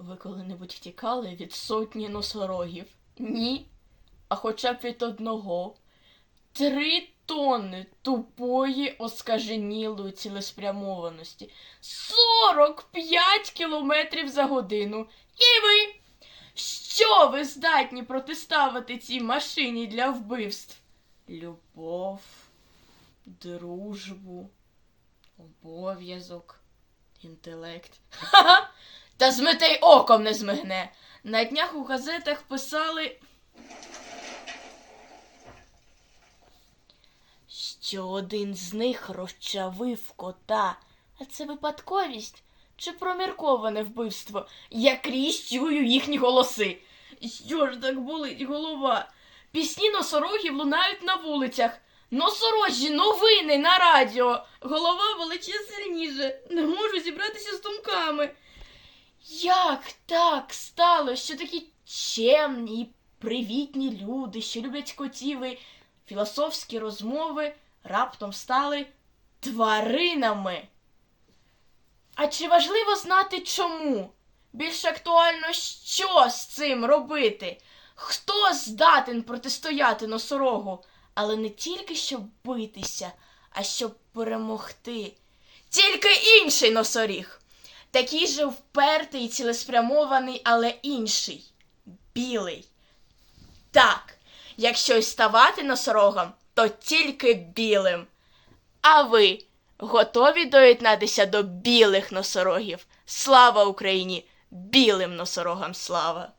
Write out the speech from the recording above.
Ви коли-небудь втікали від сотні носорогів? Ні. А хоча б від одного. Три тонни тупої оскаженілої цілеспрямованості. 45 кілометрів за годину. І ви. Що ви здатні протиставити цій машині для вбивств? Любов, дружбу, обов'язок, інтелект. Ха-ха! Та змитей оком не змигне. На днях у газетах писали. Що один з них розчавив кота. А це випадковість чи промірковане вбивство? Я крізь чую їхні голоси. Що ж так болить голова? Пісні носорогів лунають на вулицях. Носорожі, новини на радіо. Голова болить ще сильніше. Не можу зібратися з думками. Як так сталося, що такі чемні і привітні люди, що люблять котів і філософські розмови, раптом стали тваринами? А чи важливо знати чому? Більш актуально, що з цим робити? Хто здатен протистояти носорогу, але не тільки щоб битися, а щоб перемогти. Тільки інший носоріг, такий же впертий цілеспрямований, але інший білий. Так, якщо й ставати носорогом, то тільки білим. А ви готові доєднатися до білих носорогів? Слава Україні! Білим носорогам слава!